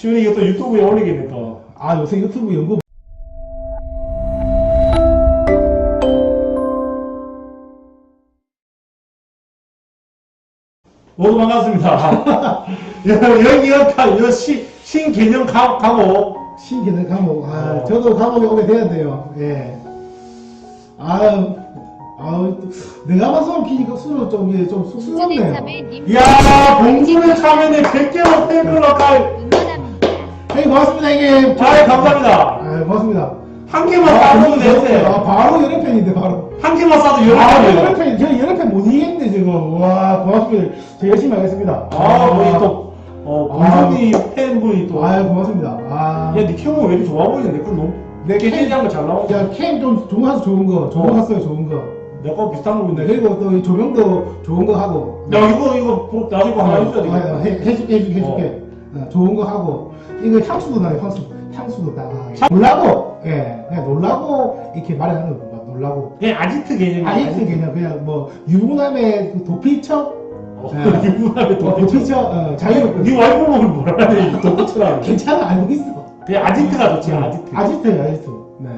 시훈이 이것도 유튜브에 올리겠네 또. 아 요새 유튜브 연구 모두 반갑습니다. 여기 여기 여 시, 신개념 가, 가고 신기는 감옥. 아 어. 저도 감옥에 오게 돼야 돼요. 예. 아유 아유 내가 방송 키니까 술을 좀 이게 좀 쑥스럽네요. 이야 봉준의 참여에 100개로 팬클럽 가입 응원합니다. 네 고맙습니다 형님. 아 감사합니다. 아 고맙습니다. 한 개만 아, 싸도 아, 되세요. 바로 열애 팬인데 바로. 한 개만 싸도 아, 열애 열어요. 팬, 저 열애 팬못 이기겠네 지금. 와 고맙습니다. 저 열심히 하겠습니다. 아 우리 또 어, 봉준이 팬분이 또. 아 고맙습니다. 아. 야, 니 캐모 왜 이렇게 좋아 보이는데? 너무 내 깨지한 거잘 나오고. 야, 캠 좀 좋은 거 좋은 거. 좋은 거 어. 샀어요, 좋은 거. 내거 비슷한 거 네, 있는데. 그리고 또 이 조명도 좋은 거 하고. 야, 이거, 이거, 보- 나중에 거 하나 해줘야 아, 되겠다. 해, 해줄게, 해줄게, 해줄게. 어, 좋은 거 하고. 이거 향수도 나요, 향수. 향수도 나. 놀라고, 예, 그냥 놀라고, 이렇게 말하는 거, 막 놀라고. 그냥 아지트 개념이 아직도 그냥, 그냥 뭐, 유부남의 그 도피처? 어, 네. 유부남의 어, 도피처. 도피처? 어, 자유. 니 와이프 보면 뭐라 하냐, 도피처라. 괜찮아, 알고 있어. 그냥 아지트가 좋지, 아지트. 아지트예요, 아지트. 네.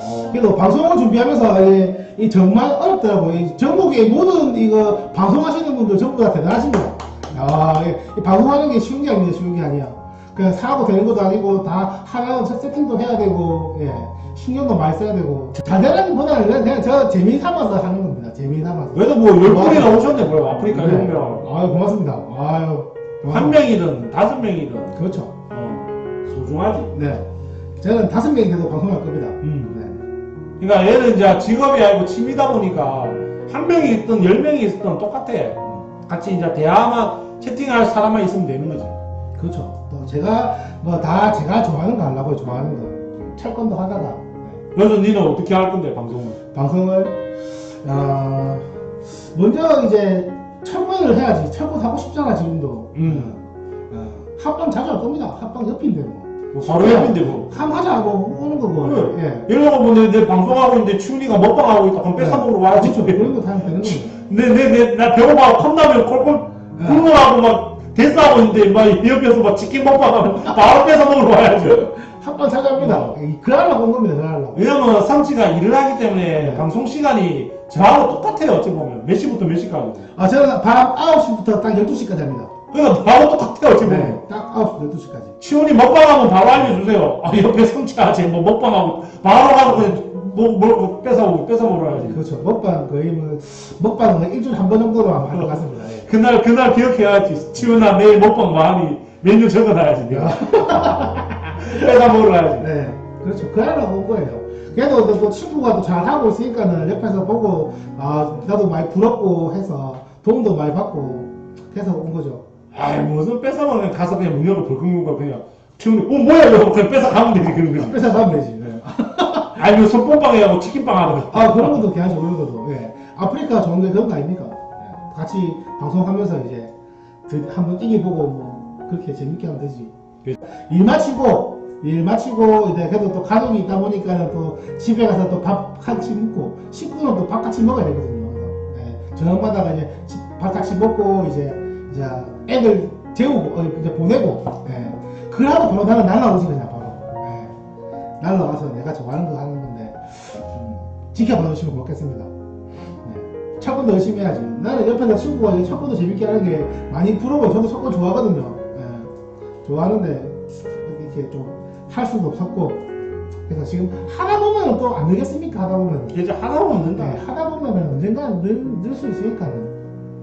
어. 그래도 방송을 준비하면서 이, 이 정말 어렵더라고요. 이 전국의 모든 이거 방송하시는 분들 전부 다 대단하십니다. 아, 이, 이 방송하는 게 쉬운 게 아니에요, 쉬운 게 아니야. 그냥 사고 되는 것도 아니고 다 하나는 첫 세팅도 해야 되고, 예. 신경도 많이 써야 되고. 잘 되라기보다는 그냥, 그냥 저 재미 삼아서 하는 겁니다. 재미 삼아서. 그래도 뭐, 열 분이나 오셨네, 뭐야, 아프리카 네. 열 명. 아유, 고맙습니다. 아유. 한 명이든, 다섯 명이든, 그렇죠. 어, 소중하지. 네. 저는 다섯 명이 계속 방송할 겁니다. 음. 네. 그러니까 얘는 이제 직업이 아니고 취미다 보니까, 한 명이 있든 열 명이 있든 똑같아. 같이 이제 대화만, 채팅할 사람만 있으면 되는 거지. 그렇죠. 또 제가 뭐 다 제가 좋아하는 거 하려고 좋아하는 거. 철권도 하다가 네. 그래서 니는 어떻게 할 건데, 방송을? 방송을 어, 먼저 이제 철권을 해야지. 철권 하고 싶잖아 지금도. 음. 어, 합방 자주 할 겁니다. 합방 옆인데 뭐. 뭐 바로 옆인데 뭐. 함 하자 하고 오는 거고. 그래. 예. 이러고 뭐, 내, 내 방송하고 있는데, 추운이가 먹방하고 있다. 그럼 뺏어 먹으러 와야지. 그렇죠. 그런 거다 하면 되는 겁니다. 내, 내, 내, 나 배고파 컵라면 콜콜 네. 굶어하고 막 대싸하고 있는데 막 옆에서 막 치킨 먹방하면 바로 뺏어 먹으러 와야죠. 합니다. 어. 그러려고 온 겁니다. 그러려고. 왜냐면 삼치가 일을 하기 때문에 네. 방송 시간이 저하고 똑같아요. 어찌 보면 몇 시부터 몇 시까지. 아 저는 밤 9시부터 딱 12시까지 합니다. 그러니까 바로 똑같아요. 어찌 보면. 네. 딱 9시, 12시까지. 치훈이 먹방하면 바로 알려주세요. 아, 옆에 삼치가 쟤뭐 먹방하고 바로 가서 그냥 뭐, 뭐 뺏어 뺏어 먹으러 와야지. 그렇죠. 먹방 거의 뭐 먹방은 일주일에 한번 정도로 하는 것 같습니다. 예. 그날 그날 기억해야지. 치훈아 내일 먹방 많이 메뉴 적어놔야지. 내가. 뺏어 먹으러 가야지. 네, 그렇죠. 그러려고 온 거예요. 그래도 또, 또 친구가 또 잘 하고 있으니까는 옆에서 보고 아 나도 많이 부럽고 해서 도움도 많이 받고 해서 온 거죠. 아이 무슨 뺏어먹는 가서 그냥 문 열고 벌컥 물고 그냥 치훈이 어 뭐야 이거 그냥 뺏어 가면 되지 그런 거지. 뺏어 가면 되지. 네. 아니면 손뽕빵 해하고 치킨빵 하는 거. 아 그런 것도 괜찮죠. 그런 것도. 예. 아프리카 좋은 게 그런 거 아닙니까? 예. 같이 방송하면서 이제 드- 한번 이겨보고 뭐 그렇게 재밌게 하면 되지. 일 마치고 일 마치고 이제 그래도 또 가족이 있다 보니까는 또 집에 가서 또 밥 같이 먹고 식구는 또 밥 같이 먹어야 되거든요. 예. 저녁 마다가 이제 집- 밥 같이 먹고 이제 이제 애들 재우고 어, 이제 보내고 예. 그러고 바로 나는 날라오지 그냥 예. 날라와서 내가 좋아하는 거 하는 건데 음, 지켜봐 주시면 고맙겠습니다. 네. 철권도 열심히 해야지. 나는 옆에서 친구가 이 철권도 재밌게 하는 게 많이 부러워요. 저도 철권 좋아하거든요. 예. 좋아하는데 이렇게 좀 할 수도 없었고 그래서 지금 하다 보면 또안 되겠습니까? 하다 보면 이제 하나 없는다. 네, 하다 보면 언젠가 늘, 늘 수 있으니까는.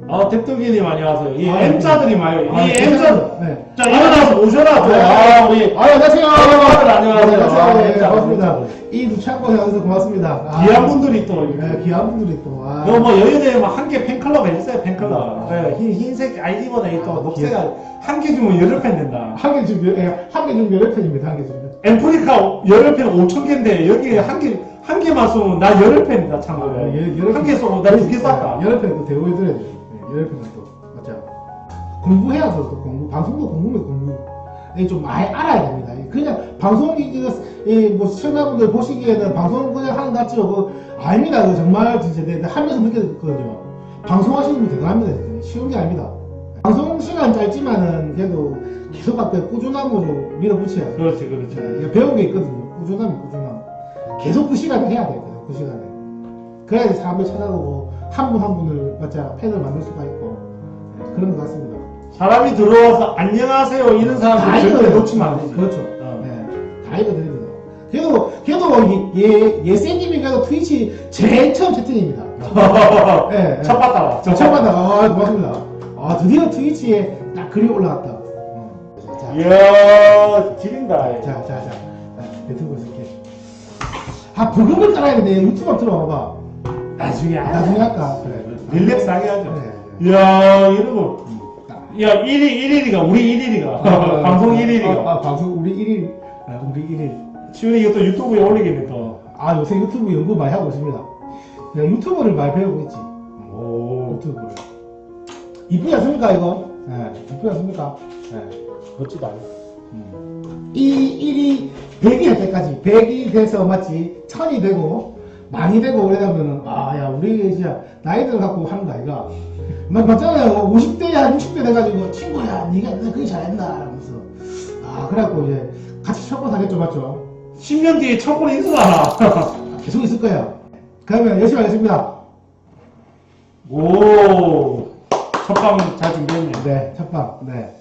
아 뎁덕이님 안녕하세요. 이 아, M자들이 많아요. 아, 이 M자. 괜찮아요. 네. 자 일어나서 모셔라. 또. 네. 아 우리 아, 안녕하세요. 아들 안녕하세요. 안녕하세요. 아, 네, M자, 반갑습니다. M자. 이 누창권에 와서 고맙습니다. 아, 귀한 분들이 또. 네, 귀한 분들이 또. 아, 이거 뭐 여의도에 뭐한개 팬클럽 해주세요 팬클럽. 아. 네, 흰, 흰색 아이디보다 또 아, 녹색 한개 주면 여덟 팬 된다. 한개 준비, 예, 한개 준비 몇 편입니다. 한개 준비. 엠프리카 열흘 팬 5천 개인데 여기 한 개, 한 개만 쏘면 나 열흘 팬이다 참고로. 아, 예, 여러 한 편. 개 쏘고 나두개 쐈다. 네, 여러 편도 대우해드려야 돼 요. 네, 편은 또. 맞죠. 공부해야죠, 또 공부. 방송도 공부면 공부. 이게 좀 많이 알아야 됩니다. 그냥 방송, 이거, 이, 뭐, 시청자분들 보시기에는 방송 그냥 하는 것 같죠. 그, 아닙니다. 그 정말 진짜 내가 하면서 느꼈거든요. 방송하시는 분 대단합니다. 쉬운 게 아닙니다. 방송 시간 짧지만은 그래도 계속 앞에 꾸준함으로 밀어붙여야 돼. 그렇지, 그렇지. 이게 배운 게 있거든요. 꾸준함, 꾸준함. 계속 그 시간에 해야 돼요. 그 시간에. 그래야지 사람을 찾아보고 한 분 한 분을 맞자 팬을 만들 수가 있고 네, 그런 것 같습니다. 사람이 들어와서 안녕하세요 이런 다 사람들 절대 읽어요. 놓치면 안 되지. 그렇죠. 어. 네, 다 읽어드립니다. 그래도, 그래도 예, 예쌤님이 그래도 트위치 제일 처음 채팅입니다. 네, 첫 봤다. 자, 처음 봤다. 아, 고맙습니다. 아, 드디어 트위치에 딱 글이 올라왔다. 어. 자, 이야, 지린다. 자, 자, 자. 네, 유튜브 쓸게. 아, 부금을 따라야겠네. 유튜브 한번 들어봐봐. 나중에 나중에 할까? 그래. 릴렉스하게 하죠. 이야, 이러고. 딱. 야, 1위, 1위가, 우리 1위가. 방송 1위가. 아, 아, 방송 우리 1일. 아, 우리 1일. 시원이 이것도 유튜브에 올리겠네, 또. 아, 요새 유튜브 연구 많이 하고 있습니다. 내가 유튜브를 많이 배우고 있지. 오, 유튜브를. 이쁘지 않습니까, 이거? 네, 이쁘지 않습니까? 네. 멋지다. 이 1이 100이 할 때까지 100이 돼서 맞지 1000이 되고 많이 되고 그러면은 아야 우리 진짜 나이들 갖고 하는 거 아이가? 막 맞잖아요. 50대야 60대 돼가지고 친구야 니가 너 그게 잘했나? 하면서. 아 그래갖고 이제 같이 첫번 하겠죠 맞죠? 10년 뒤에 첫번에 있으나. 계속 있을 거예요. 그러면 열심히 하겠습니다. 오, 첫방 잘 준비했네. 네 첫방 네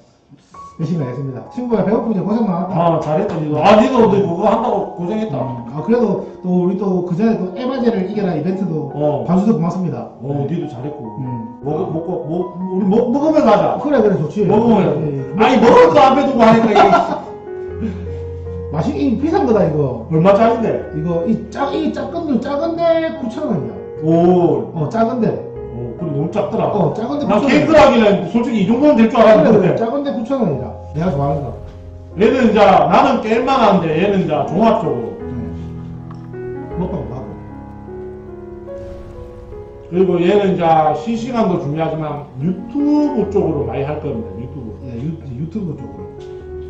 열심히 하겠습니다 친구야 배고프지 고생 많았다 아, 잘했다, 니도. 아, 니도 너 그거 한다고 고생했다. 아 그래도 또 우리 또 그 전에 또 에바제를 이겨라 이벤트도 어. 봐주셔서 고맙습니다 어, 니도 잘했고. 음. 먹, 먹고, 먹, 우리 먹, 먹으면 가자. 그래 그래 좋지 먹으면. 예, 예. 아니, 먹을 거 앞에 두고 하니까 맛이 이 비싼 거다 이거 이게 얼마 짜린데? 이거 이 작 이 작은데 작은데 9천 원이야 오, 어 작은데 너무 작더라. 어 작은데 나 9천 원 케이크라기는 솔직히 이 정도는 될 줄 알았는데. 작은데 9천 원이다 내가 좋아하는 거 얘는 이제, 나는 깰만 한데, 얘는 이제 종합 쪽으로. 음. 먹방도 하고 그리고 얘는 이제 실시간도 중요하지만 유튜브 쪽으로 많이 할 겁니다, 유튜브. 예, 유, 유튜브 쪽으로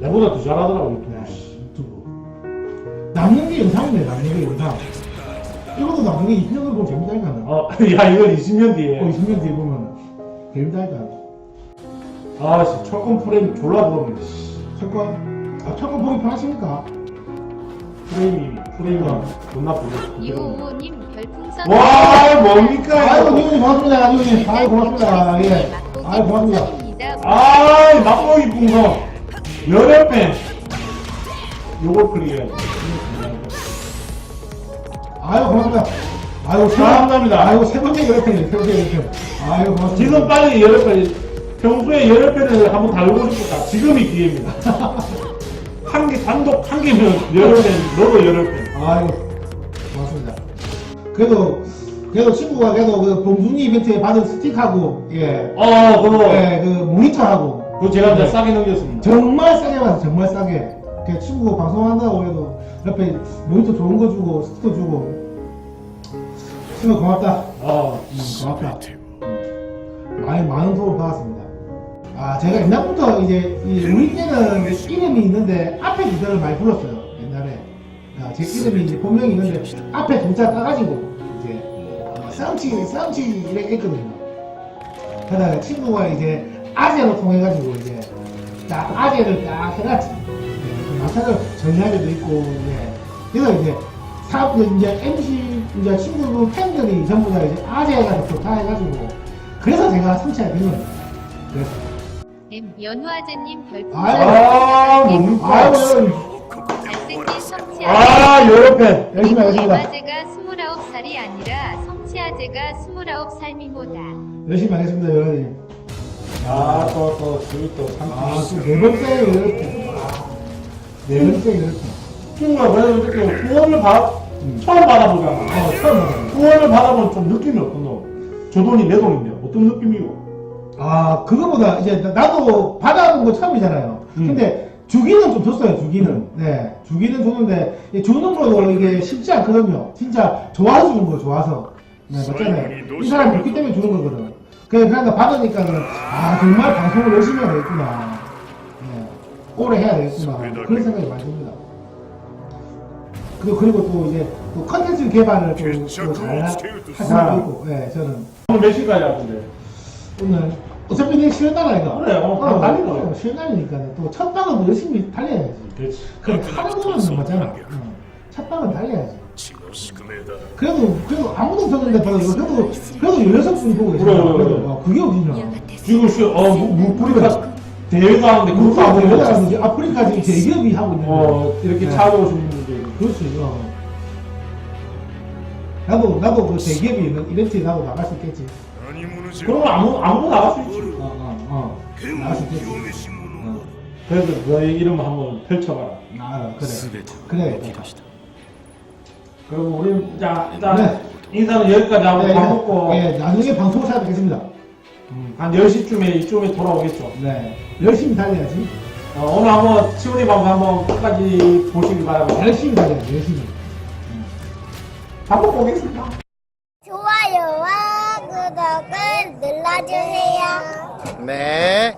내보다 더 잘하더라고, 유튜브. 네, 유튜브 남는 게 영상이네 남는 게 영상 이것도 남는 게 2년을 보면 재밌다니까 어, 야, 이건 20년 뒤에. 어 20년 뒤에 보면 재밌다니까 아, 씨, 철권 프레임 졸라 부럽네, 씨. 첫번 아 첫번 보기 편하십니까? 프레임이, 프레임이 존나 부럽 이호호님 별풍선 와, 뭡니까, 아이고 이거. 니온이 고맙습니다 니온이 아이고 고맙습니다 예 아이고 고맙습니다 아, 맛보기 풍선. 여덟 배. 요걸 클릭해야지. 아이고 고맙습니다. 아이고 세 감사합니다. 아이고 세 번째 편, 세 번째 편. 아이고 고맙습니다. 지금 빨리 배. 평소에 배를 한번 달고 싶었다. 지금이 기회입니다. 한 개, 단독 한 개면 배, 너도 배. 아이고 고맙습니다. 그래도 그래도 친구가 그래도 그 봉준이 이벤트에 받은 스틱하고 예, 어, 그거. 예, 그 모니터하고 그거 제가 네. 싸게 넘겼습니다. 정말 싸게 받았어, 정말 싸게. 그 친구 방송한다고 해도 옆에 모니터 좋은 거 주고 스틱도 주고. 친구 고맙다. 어, 음, 고맙다. 음, 많이 많은 도움 받았습니다. 아 제가 옛날부터 이제 이 우리 때는 이름이 있는데 앞에 기사를 많이 불렀어요 옛날에 아, 제 이름이 이제 본명이 있는데 앞에 동자 따가지고 이제 쌈치 쌈치 이렇게 했거든요. 그러다가 친구가 이제 아재로 통해가지고 이제 딱 아재를 딱 해놨지. 네, 마사를 정리하게도 있고 예. 그래서 이제 사람들 이제 MC 이제 친구분 팬들이 전부 다 이제 아재가 좋다 해가지고 그래서 제가 성취하게 된 거예요. 그래서 M 연화제님 별풍선 아, 뭡니까? 여러분 잘생긴 성취아재 아, 배. 열심히 하겠습니다. 이화제가 29살이 아니라 성취아재가 29살미모다 열심히 하겠습니다 여러분. 아, 또, 또, 저기 또, 참. 아네 번째 이렇게 네 번째 이렇게 친구가 그래도 이렇게 후원을 받, 음. 처음 받아보잖아. 어 처음 봤어요. 후원을 받아보면 좀 느낌이 어떠노? 저 돈이 내 돈인데, 어떤 느낌이고? 아 그거보다 이제 나- 나도 받아본 거 처음이잖아요. 음. 근데 주기는 좀 줬어요. 주기는 네 주기는 줬는데 이 주는 것도 이게 쉽지 않거든요. 진짜 좋아서 주는 거 좋아서 네 맞잖아요. 이 사람 좋기 때문에 주는 거거든. 그래 그러니까 받으니까는 아 정말 방송을 열심히 해야 되겠구나. 오래 해야 되겠구나. 그런 생각이 많이 듭니다. 그리고, 그리고 또 이제 또 컨텐츠 개발을 또잘 하고 있고. 예, 저는. 오늘 몇 시까지 하는데? 오늘 어차피 내 쉬는 날 아이가 그래, 어, 달리 어, 쉬는 날이니까 또 첫 방은 뭐 열심히 달려야지. 그렇지. 그래 하는 거는 맞잖아. 어, 첫 방은 달려야지. 그래도 그래도 아무도 없었는데 그래도 그래도 16분 보고 계시잖아. 그래, 그래, 그래. 그게 어디냐 지금 시, 어, 물 뿌리가 대회가 하는데 그것도 안 보고 내가 이제 아프리카 지금 대기업이 하고 있는 거 어, 이렇게 네. 차로 주는 게. 그렇지. 어. 나도 나도 그 대기업이 있는 이벤트에 나도 나갈 수 있겠지. 그럼 아무, 아무도 나갈 수 있지. 어, 어, 어. 나갈 수 있겠지. 어. 그래서 너의 이름 한번 펼쳐봐라. 아, 그래. 그래. 그리고 우리, 자, 일단, 네. 인사는 여기까지 하고 네, 밥 네. 먹고. 예, 나중에 방송을 찾아뵙겠습니다. 음, 한 10시쯤에 이쪽에 돌아오겠죠. 네. 열심히 달려야지. 어, 오늘 한번 치훈이 방송 한번 끝까지 보시기 바랍니다. 열심히 달려야지, 열심히. 밥 먹고 오겠습니다. 좋아요와 구독을 눌러주세요. 네.